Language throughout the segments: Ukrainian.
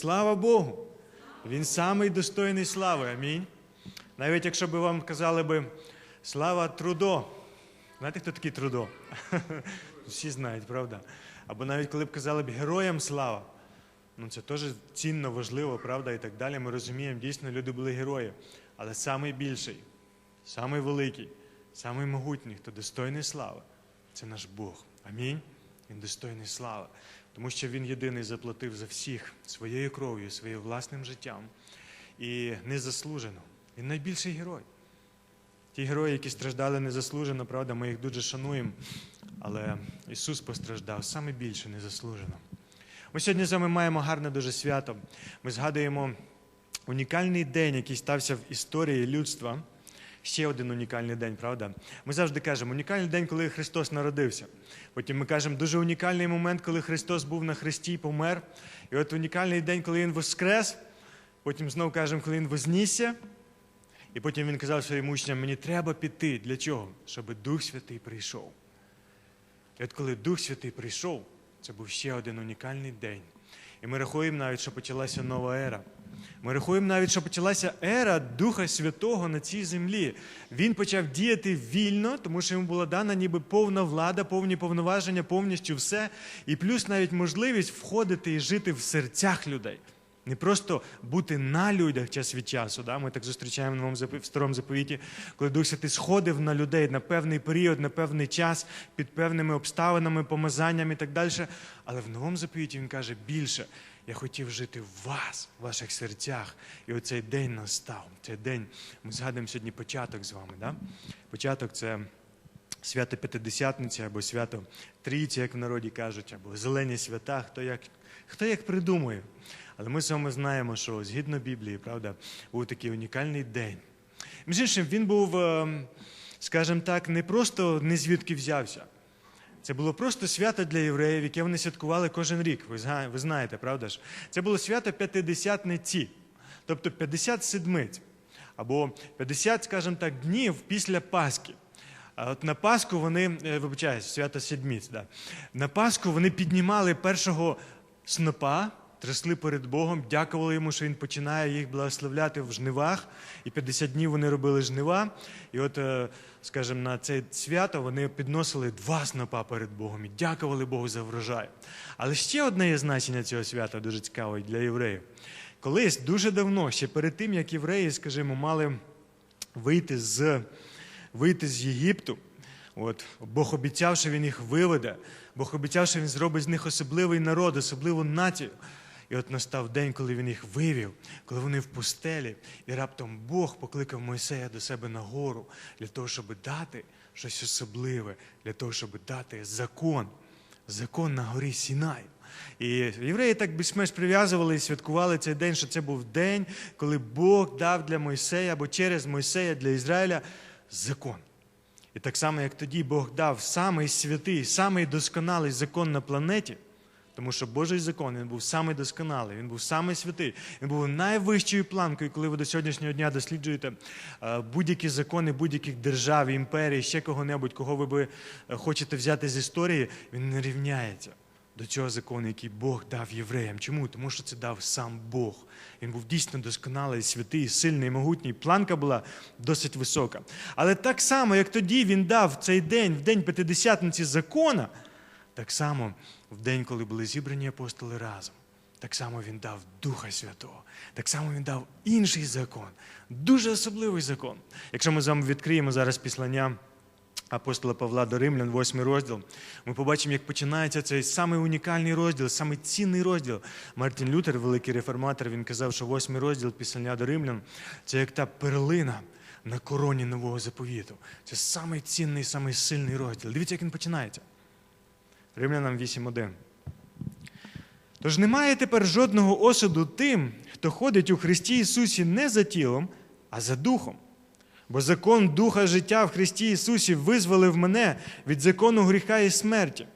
Слава Богу! Він самий достойний слави. Амінь. Навіть якщо б вам казали би слава Трудо. Знаєте, хто такий Трудо? Всі знають, правда? Або навіть коли б казали б героям слава. Ну це теж цінно, важливо, правда, і так далі. Ми розуміємо, дійсно, люди були герої. Але самий більший, самий великий, самий могутній, хто достойний слави, це наш Бог. Амінь. Він достойний слави. Тому що Він єдиний заплатив за всіх своєю кров'ю, своїм власним життям. І незаслужено. Він найбільший герой. Ті герої, які страждали незаслужено, правда, ми їх дуже шануємо. Але Ісус постраждав саме більше незаслужено. Ми сьогодні з вами маємо гарне дуже свято. Ми згадуємо унікальний день, який стався в історії людства. Ще один унікальний день, правда? Ми завжди кажемо, унікальний день, коли Христос народився. Потім ми кажемо, дуже унікальний момент, коли Христос був на Христі і помер. І от унікальний день, коли Він воскрес. Потім знову кажемо, коли Він вознісся. І потім він казав своїм учням, мені треба піти. Для чого? Щоб Дух Святий прийшов. І от коли Дух Святий прийшов, це був ще один унікальний день. І ми рахуємо навіть, що почалася нова ера. Ми рахуємо навіть, що почалася ера Духа Святого на цій землі. Він почав діяти вільно, тому що йому була дана ніби повна влада, повні повноваження, повністю все. І плюс навіть можливість входити і жити в серцях людей. Не просто бути на людях час від часу. Да? Ми так зустрічаємо в, новому в старому заповіті, коли Дух Святий сходив на людей на певний період, на певний час, під певними обставинами, помазанням і так далі. Але в новому заповіті він каже більше. Я хотів жити в вас, в ваших серцях. І оцей день настав. Цей день ми згадуємо сьогодні початок з вами. Да? Початок це свято П'ятидесятниці або свято Трійці, як в народі кажуть, або зелені свята, хто як, хто як придумує. Але ми з вами знаємо, що згідно Біблії, правда, був такий унікальний день. Між іншим, він був, ем, скажімо так, не просто не звідки взявся. Це було просто свято для євреїв, яке вони святкували кожен рік. Ви знаєте, правда ж? Це було свято П'ятидесятниці, тобто 50 седмиць, або 50, скажімо так, днів після Пасхи. А от на Пасху вони, е, вибачаюсь, свято Седміць, да. на Пасху вони піднімали першого снопа, трясли перед Богом, дякували йому, що він починає їх благословляти в жнивах. І 50 днів вони робили жнива. І от, е, скажімо, на це свято вони підносили два снопа перед Богом і дякували Богу за врожай. Але ще одне є значення цього свята дуже цікаве для євреїв. Колись дуже давно, ще перед тим, як євреї, скажімо, мали вийти з, вийти з Єгипту. От, Бог обіцяв, що він їх виведе. Бог обіцяв, що він зробить з них особливий народ, особливу націю. І от настав день, коли він їх вивів, коли вони в пустелі, і раптом Бог покликав Мойсея до себе на гору для того, щоб дати щось особливе, для того, щоб дати закон, закон на горі Сінай. І євреї так більш-менш прив'язували і святкували цей день, що це був день, коли Бог дав для Мойсея або через Мойсея для Ізраїля закон. І так само, як тоді Бог дав самий святий, самий досконалий закон на планеті, тому що Божий закон він був самий досконалий, він був самий святий, він був найвищою планкою, коли ви до сьогоднішнього дня досліджуєте е, будь-які закони будь-яких держав, імперій, ще кого-небудь, кого ви би е, хочете взяти з історії, він не рівняється до цього закону, який Бог дав євреям. Чому? Тому що це дав сам Бог. Він був дійсно досконалий, святий, сильний, могутній. Планка була досить висока. Але так само, як тоді він дав цей день, в день П'ятидесятниці закона, так само в день, коли були зібрані апостоли разом. Так само він дав Духа Святого, так само він дав інший закон, дуже особливий закон. Якщо ми з вами відкриємо зараз післання апостола Павла до Римлян, 8 розділ, ми побачимо, як починається цей самий унікальний розділ, самий цінний розділ. Мартін Лютер, великий реформатор, він казав, що 8 розділ післання до Римлян це як та перлина на короні нового заповіту. Це самий цінний, самий сильний розділ. Дивіться, як він починається. Римлянам 8.1. Тож немає тепер жодного осуду тим, хто ходить у Христі Ісусі не за тілом, а за духом. Бо закон Духа життя в Христі Ісусі визволив мене від закону гріха і смерті.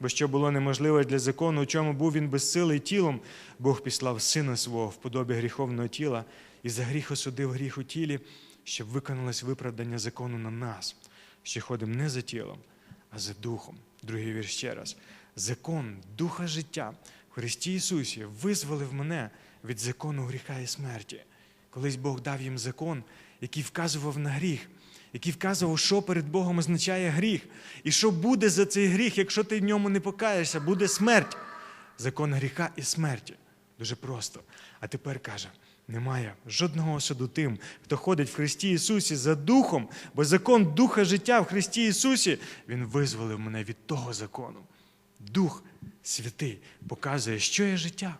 Бо що було неможливе для закону, у чому був він безсилий тілом, Бог післав Сина свого в подобі гріховного тіла і за гріх осудив гріх у тілі, щоб виконалось виправдання закону на нас, що ходимо не за тілом, а за духом. Другий вірш ще раз. Закон Духа життя в Христі Ісусі визволив мене від закону гріха і смерті. Колись Бог дав їм закон, який вказував на гріх, який вказував, що перед Богом означає гріх, і що буде за цей гріх, якщо ти в ньому не покаєшся, буде смерть. Закон гріха і смерті. Дуже просто. А тепер каже: немає жодного осуду тим, хто ходить в Христі Ісусі за Духом, бо закон Духа життя в Христі Ісусі, Він визволив мене від того закону. Дух Святий показує, що є життя.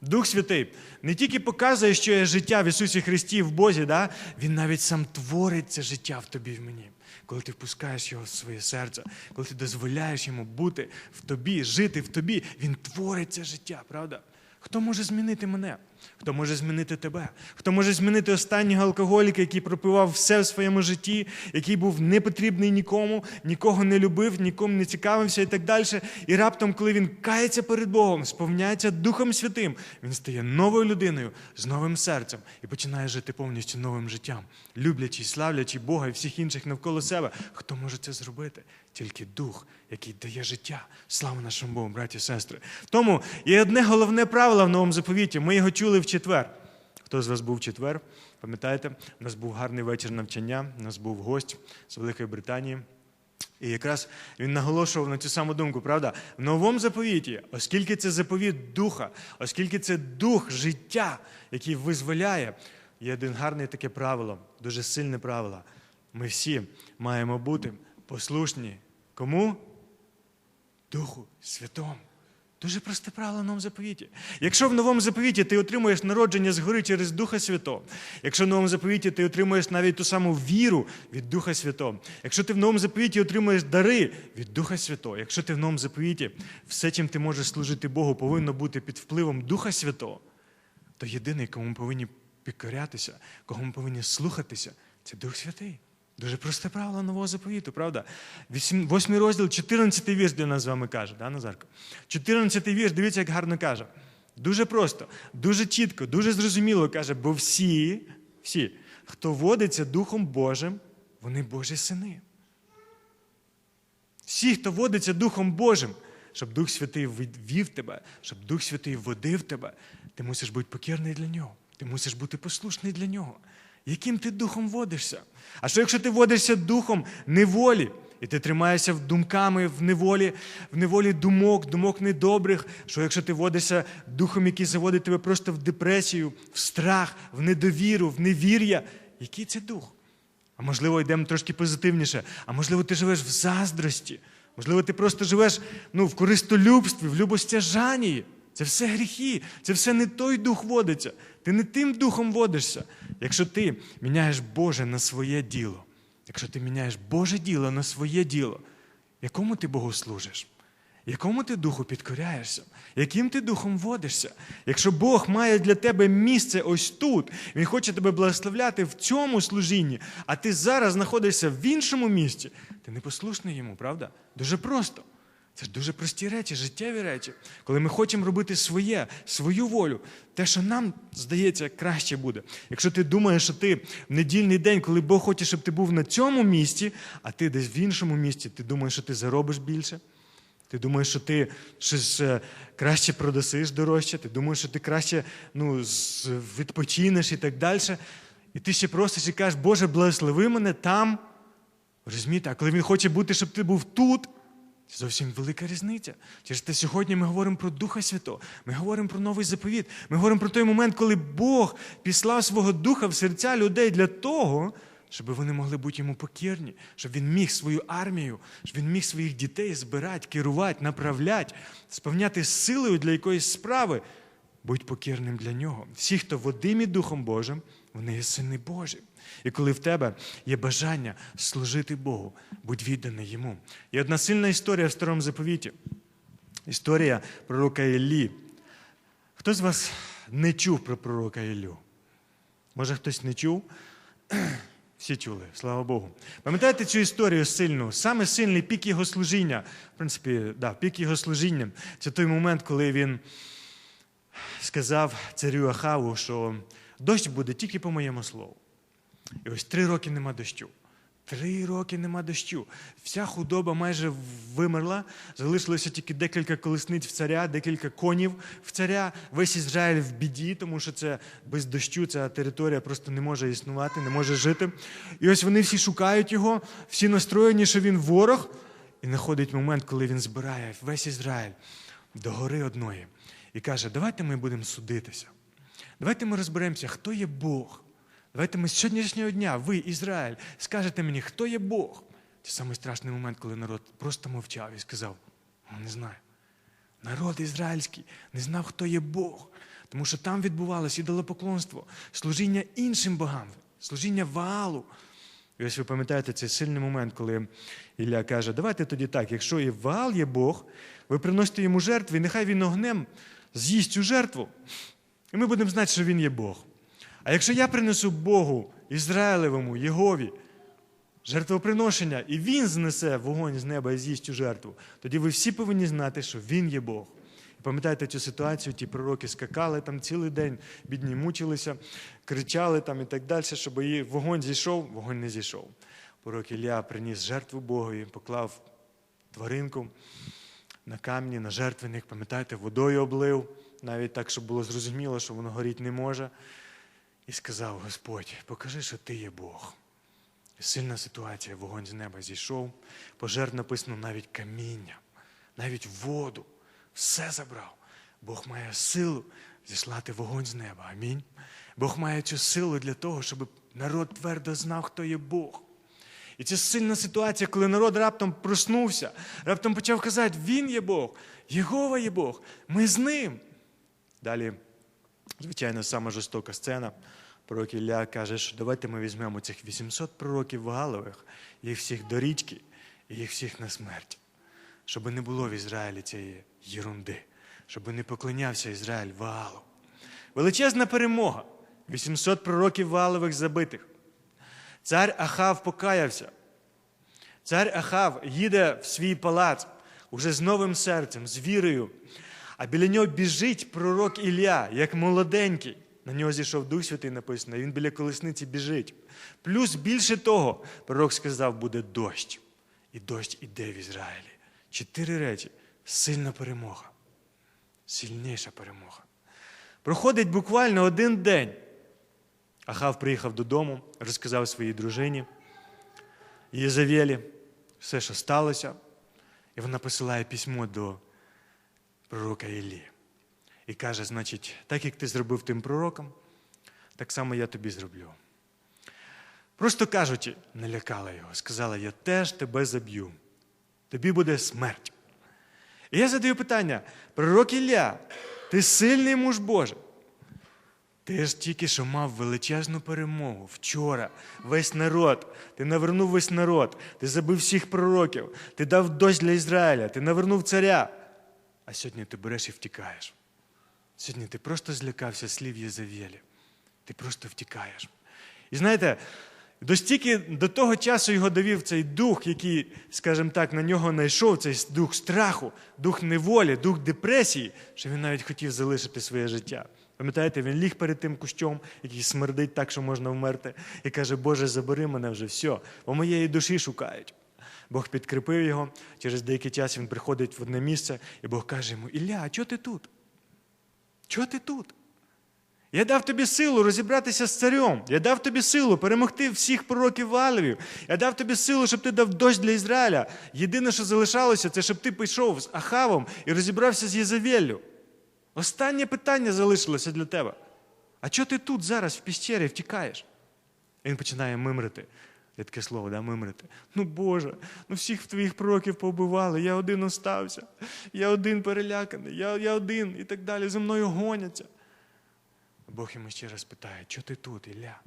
Дух Святий не тільки показує, що є життя в Ісусі Христі в Бозі, да? Він навіть сам творить це життя в тобі в мені. Коли ти впускаєш його в своє серце, коли ти дозволяєш йому бути в тобі, жити в тобі, він творить це життя, правда? Хто може змінити мене? Хто може змінити тебе? Хто може змінити останнього алкоголіка, який пропивав все в своєму житті, який був непотрібний нікому, нікого не любив, нікому не цікавився і так далі. І раптом, коли він кається перед Богом, сповняється Духом Святим, він стає новою людиною з новим серцем і починає жити повністю новим життям, люблячи, славлячи Бога і всіх інших навколо себе. Хто може це зробити? Тільки Дух, який дає життя. Слава нашому Богу, браті і сестри. Тому є одне головне правило в новому заповіті. Ми його чули в четвер. Хто з вас був в четвер? Пам'ятаєте, у нас був гарний вечір навчання, у нас був гость з Великої Британії. І якраз він наголошував на цю саму думку, правда? В новому заповіті, оскільки це заповіт духа, оскільки це дух життя, який визволяє, є один гарне таке правило, дуже сильне правило. Ми всі маємо бути послушні. Кому? Духу Святому. Дуже просте правило в новому заповіті. Якщо в новому заповіті ти отримуєш народження згори через Духа Святого, якщо в новому заповіті ти отримуєш навіть ту саму віру від Духа Святого, якщо ти в новому заповіті отримуєш дари від Духа Святого, якщо ти в новому заповіті все, чим ти можеш служити Богу, повинно бути під впливом Духа Святого, то єдиний, кому ми повинні підкорятися, кого ми повинні слухатися, це Дух Святий. Дуже просте правило нового заповіту, правда? Восьмий розділ, 14 вірш для нас з вами каже, да, Назарко? 14 вірш, дивіться, як гарно каже. Дуже просто, дуже чітко, дуже зрозуміло каже, бо всі, всі, хто водиться Духом Божим, вони Божі сини. Всі, хто водиться Духом Божим, щоб Дух Святий ввів тебе, щоб Дух Святий водив тебе, ти мусиш бути покірний для нього. Ти мусиш бути послушний для нього. Яким ти духом водишся? А що якщо ти водишся духом неволі, і ти тримаєшся в думками в неволі, в неволі думок, думок недобрих, що якщо ти водишся духом, який заводить тебе просто в депресію, в страх, в недовіру, в невір'я, який це дух? А можливо, йдемо трошки позитивніше, а можливо, ти живеш в заздрості, можливо, ти просто живеш ну, в користолюбстві, в любостяжанні. Це все гріхи, це все не той дух водиться. Ти не тим духом водишся. Якщо ти міняєш Боже на своє діло, якщо ти міняєш Боже діло на своє діло, якому ти Богу служиш? Якому ти духу підкоряєшся? Яким ти духом водишся? Якщо Бог має для тебе місце ось тут, Він хоче тебе благословляти в цьому служінні, а ти зараз знаходишся в іншому місці, ти не послушний йому, правда? Дуже просто. Це ж дуже прості речі, життєві речі. Коли ми хочемо робити своє, свою волю, те, що нам здається, краще буде. Якщо ти думаєш, що ти в недільний день, коли Бог хоче, щоб ти був на цьому місці, а ти десь в іншому місці, ти думаєш, що ти заробиш більше. Ти думаєш, що ти щось е, краще продасиш дорожче, ти думаєш, що ти краще ну, відпочинеш і так далі. І ти ще просиш і кажеш, Боже, благослови мене там. Розумієте, а коли Він хоче бути, щоб ти був тут. Це зовсім велика різниця. Через те сьогодні ми говоримо про Духа Святого, ми говоримо про новий заповіт. Ми говоримо про той момент, коли Бог післав свого духа в серця людей для того, щоб вони могли бути йому покірні, щоб він міг свою армію, щоб він міг своїх дітей збирати, керувати, направляти, сповняти силою для якоїсь справи. Будь покірним для нього. Всі, хто водимі Духом Божим, вони є сини Божі. І коли в тебе є бажання служити Богу, будь відданий йому. Є одна сильна історія в старому заповіті. Історія пророка Іллі. Хто з вас не чув про пророка Іллю? Може, хтось не чув? Всі чули, слава Богу. Пам'ятаєте цю історію сильну? Саме сильний пік його служіння. В принципі, да, пік його служіння це той момент, коли він сказав царю Ахаву, що дощ буде тільки по моєму слову. І ось три роки нема дощу. Три роки нема дощу. Вся худоба майже вимерла. Залишилося тільки декілька колесниць в царя, декілька конів в царя. Весь Ізраїль в біді, тому що це без дощу ця територія просто не може існувати, не може жити. І ось вони всі шукають його, всі настроєні, що він ворог. І знаходить момент, коли він збирає весь Ізраїль до гори одної і каже: Давайте ми будемо судитися. Давайте ми розберемося, хто є Бог. Давайте з сьогоднішнього дня, ви, Ізраїль, скажете мені, хто є Бог. Це самий страшний момент, коли народ просто мовчав і сказав: «Ну, не знаю. Народ ізраїльський не знав, хто є Бог. Тому що там відбувалося ідолопоклонство, служіння іншим богам, служіння Ваалу. І ось ви пам'ятаєте цей сильний момент, коли Ілля каже: давайте тоді так, якщо і Ваал є Бог, ви приносите йому жертви, і нехай він огнем з'їсть цю жертву. І ми будемо знати, що він є Бог. А якщо я принесу Богу Ізраїлевому, Єгові, жертвоприношення, і він знесе вогонь з неба і з'їсть цю жертву, тоді ви всі повинні знати, що він є Бог. Пам'ятаєте цю ситуацію, ті пророки скакали там цілий день, бідні мучилися, кричали там і так далі, щоб її вогонь зійшов, вогонь не зійшов. Пророк Ілля приніс жертву Богові, поклав тваринку на камні, на жертвенник, пам'ятаєте, водою облив, навіть так, щоб було зрозуміло, що воно горіти не може. І сказав Господь, покажи, що ти є Бог. Сильна ситуація, вогонь з неба зійшов, пожертв написано навіть каміння, навіть воду, все забрав. Бог має силу зіслати вогонь з неба. Амінь. Бог має цю силу для того, щоб народ твердо знав, хто є Бог. І це сильна ситуація, коли народ раптом проснувся, раптом почав казати, Він є Бог, Єгова є Бог, ми з ним. Далі, звичайно, сама жорстока сцена. Пророк Ілля каже, що давайте ми візьмемо цих 800 пророків Вагалових, їх всіх до річки і їх всіх на смерть. Щоб не було в Ізраїлі цієї єрунди, щоб не поклонявся Ізраїль Ваалу. Величезна перемога. 800 пророків Ваалових забитих. Цар Ахав покаявся. Цар Ахав їде в свій палац уже з новим серцем, з вірою. А біля нього біжить пророк Ілля, як молоденький. На нього зійшов Дух Святий написано, він біля колесниці біжить. Плюс більше того, пророк сказав, буде дощ. І дощ іде в Ізраїлі. Чотири речі. Сильна перемога. Сильніша перемога. Проходить буквально один день. Ахав приїхав додому, розказав своїй дружині Єзавєлі все, що сталося, і вона посилає письмо до пророка Іллі. І каже: значить, так як ти зробив тим пророком, так само я тобі зроблю. Просто кажучи, налякала його, сказала: Я теж тебе заб'ю, тобі буде смерть. І я задаю питання: пророк Ілля, ти сильний муж Божий. Ти ж тільки що мав величезну перемогу вчора. Весь народ, ти навернув весь народ, ти забив всіх пророків, ти дав дощ для Ізраїля, ти навернув царя. А сьогодні ти береш і втікаєш. Сьогодні ти просто злякався слів Єзавєлі. Ти просто втікаєш. І знаєте, достільки до того часу його довів цей дух, який, скажімо так, на нього знайшов, цей дух страху, дух неволі, дух депресії, що він навіть хотів залишити своє життя. Пам'ятаєте, він ліг перед тим кущом, який смердить так, що можна вмерти, і каже, Боже, забери мене вже, все, бо моєї душі шукають. Бог підкріпив його, через деякий час він приходить в одне місце, і Бог каже йому: Ілля, а чого ти тут? Чого ти тут? Я дав тобі силу розібратися з царем. Я дав тобі силу перемогти всіх пророків Валевів. Я дав тобі силу, щоб ти дав дощ для Ізраїля. Єдине, що залишалося, це щоб ти пішов з Ахавом і розібрався з Єзавеллю. Останнє питання залишилося для тебе. А чого ти тут зараз в піщері втікаєш? І він починає мимрити. Є таке слово, да, мимрити. Ну Боже, ну всіх твоїх пророків побивали, я один остався, я один переляканий, я, я один і так далі. За мною гоняться. Бог йому ще раз питає, чого ти тут, Ілля?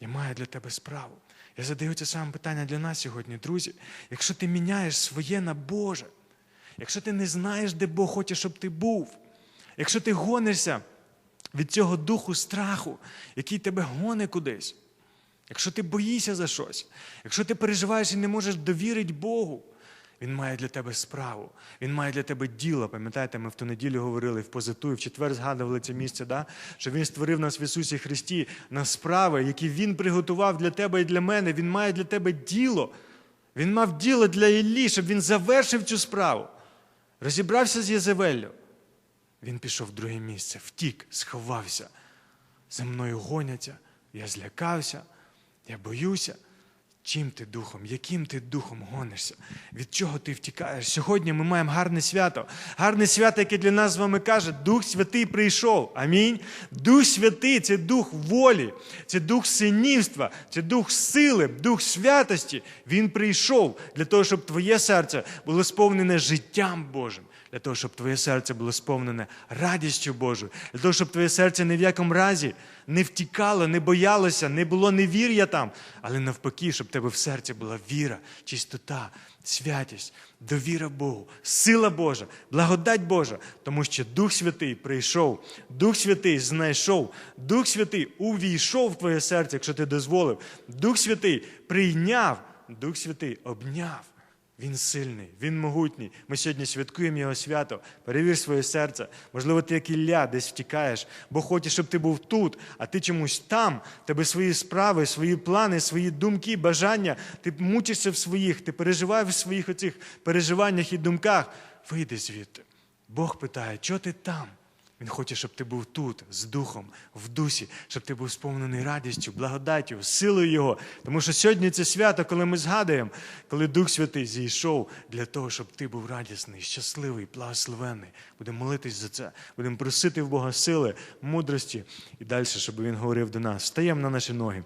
Я маю для тебе справу. Я задаю це саме питання для нас сьогодні, друзі. Якщо ти міняєш своє на Боже, якщо ти не знаєш, де Бог хоче, щоб ти був, якщо ти гонишся від цього духу страху, який тебе гоне кудись, якщо ти боїшся за щось, якщо ти переживаєш і не можеш довірити Богу, Він має для тебе справу, він має для тебе діло. Пам'ятаєте, ми в ту неділю говорили в позиту, і в четвер згадували це місце, да? що Він створив нас в Ісусі Христі на справи, які Він приготував для тебе і для мене. Він має для тебе діло. Він мав діло для Іллі, щоб він завершив цю справу. Розібрався з Єзевеллю. Він пішов в друге місце, втік, сховався. За мною гоняться, я злякався, я боюся. Чим ти духом, яким ти духом гонишся? Від чого ти втікаєш? Сьогодні ми маємо гарне свято. Гарне свято, яке для нас з вами каже, Дух Святий прийшов. Амінь. Дух Святий це дух волі, це дух синівства, це дух сили, дух святості. Він прийшов для того, щоб твоє серце було сповнене життям Божим. Для того, щоб твоє серце було сповнене радістю Божою, для того, щоб твоє серце ні в якому разі не втікало, не боялося, не було невір'я там, але навпаки, щоб в тебе в серці була віра, чистота, святість, довіра Богу, сила Божа, благодать Божа, тому що Дух Святий прийшов, Дух Святий знайшов, Дух Святий увійшов в твоє серце, якщо ти дозволив. Дух Святий прийняв, Дух Святий обняв. Він сильний, він могутній. Ми сьогодні святкуємо його свято. Перевір своє серце. Можливо, ти як Ілля десь втікаєш, бо хочеш, щоб ти був тут, а ти чомусь там. Тебе свої справи, свої плани, свої думки, бажання. Ти мучишся в своїх, ти переживаєш в своїх оцих переживаннях і думках. Вийди звідти. Бог питає, чого ти там? Він хоче, щоб ти був тут, з духом, в дусі, щоб ти був сповнений радістю, благодаттю, силою Його. Тому що сьогодні це свято, коли ми згадуємо, коли Дух Святий зійшов для того, щоб ти був радісний, щасливий, благословений. Будемо молитись за це, будемо просити в Бога сили, мудрості і далі, щоб Він говорив до нас. Стаємо на наші ноги.